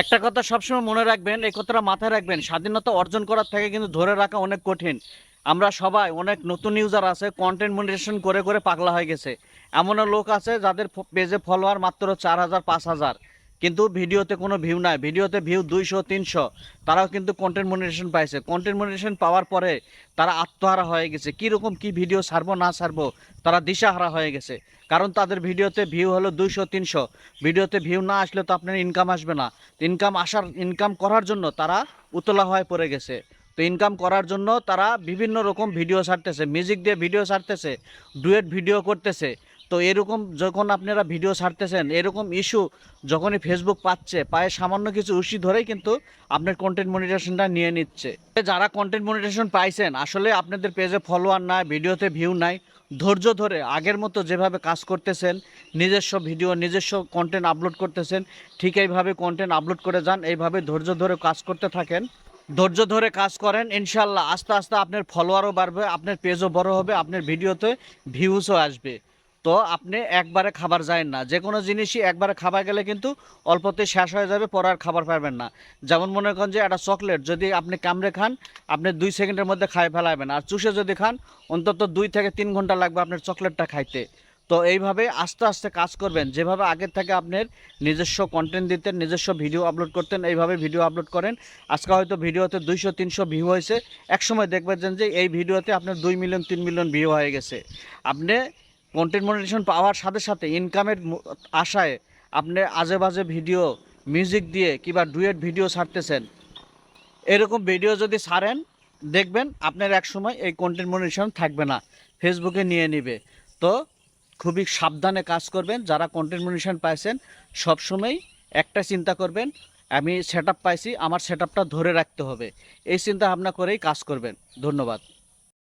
একটা কথা সবসময় মনে রাখবেন, এই কথাটা মাথায় রাখবেন, স্বাধীনতা অর্জন করার থেকে কিন্তু ধরে রাখা অনেক কঠিন। আমরা সবাই অনেক নতুন ইউজার আছে কন্টেন্ট মনিটেশন করে করে পাগলা হয়ে গেছে। এমনও লোক আছে যাদের পেজে ফলোয়ার মাত্র চার হাজার, পাঁচ হাজার। কিন্তু ভিডিওতে কোনো ভিউ নাই। ভিডিওতে ভিউ দুইশো, তিনশো। তারাও কিন্তু কন্টেন্ট মনিটেশন পাইছে। কন্টেন্ট মনিটেশন পাওয়ার পরে তারা আত্মহারা হয়ে গেছে। কীরকম কি ভিডিও ছাড়বো, না ছাড়বো, তারা দিশাহারা হয়ে গেছে। কারণ তাদের ভিডিওতে ভিউ হলো দুইশো, তিনশো। ভিডিওতে ভিউ না আসলে তো আপনার ইনকাম আসবে না। ইনকাম আসার ইনকাম করার জন্য তারা উতলা হয়ে পড়ে গেছে। তো ইনকাম করার জন্য তারা বিভিন্ন রকম ভিডিও ছাড়তেছে। মিউজিক দিয়ে ভিডিও ছাড়তেছে ডুয়েট ভিডিও করতেছে। তো এরকম যখন আপনারা ভিডিও ছাড়তেছেন, এরকম ইস্যু যখনই ফেসবুক পাচ্ছে, পায়ে সামান্য কিছু উশি ধরেই কিন্তু আপনার কন্টেন্ট মনিটেশনটা নিয়ে নিচ্ছে। যারা কন্টেন্ট মনিটেশন পাইছেন, আসলে আপনাদের পেজে ফলোয়ার নাই ভিডিওতে ভিউ নাই, ধৈর্য ধরে আগের মতো যেভাবে কাজ করতেছেন, নিজস্ব ভিডিও নিজস্ব কন্টেন্ট আপলোড করতেছেন, ঠিক এইভাবে কন্টেন্ট আপলোড করে যান, এইভাবে ধৈর্য ধরে কাজ করতে থাকেন। ধৈর্য ধরে কাজ করেন ইনশাল্লাহ আস্তে আস্তে আপনার ফলোয়ারও বাড়বে, আপনার পেজও বড় হবে, আপনার ভিডিওতে ভিউজও আসবে। তো আপনি একবারে খাবার যায় না। যে কোনো জিনিসই একবারে খাবার গেলে কিন্তু অল্পতে শেষ হয়ে যাবে, পরে আর খাবার পাবেন না। যেমন মনে করেন যে একটা চকলেট যদি আপনি কামড়ে খান, আপনি দুই সেকেন্ডের মধ্যে খাই ফেলাবেন আর চুষে যদি খান, অন্তত দুই থেকে তিন ঘণ্টা লাগবে আপনার চকলেটটা খাইতে। তো এইভাবে আস্তে আস্তে কাজ করবেন। যেভাবে আগের থেকে আপনার নিজস্ব কন্টেন্ট দিতেন, নিজস্ব ভিডিও আপলোড করতেন, এইভাবে ভিডিও আপলোড করেন। আজকে হয়তো ভিডিওতে দুইশো, তিনশো ভিউ হয়েছে। একসময় দেখবেন যে এই ভিডিওতে আপনার দুই মিলিয়ন তিন মিলিয়ন ভিউ হয়ে গেছে। আপনি কন্টেন্ট মনিটেশন পাওয়ার সাথে সাথে ইনকামের আশায় আপনি আজে বাজে ভিডিও মিউজিক দিয়ে কিংবা ডুয়েট ভিডিও ছাড়তেছেন। এরকম ভিডিও যদি ছাড়েন, দেখবেন আপনার এক সময় এই কন্টেন্ট মনিটেশন থাকবে না ফেসবুকে নিয়ে নিবে। তো খুবই সাবধানে কাজ করবেন, যারা কন্টেন্ট মনিটেশন পাইছেন সবসময় একটা চিন্তা করবেন, আমি সেট পাইছি, আমার সেট ধরে রাখতে হবে। এই চিন্তা ভাবনা করেই কাজ করবেন। ধন্যবাদ।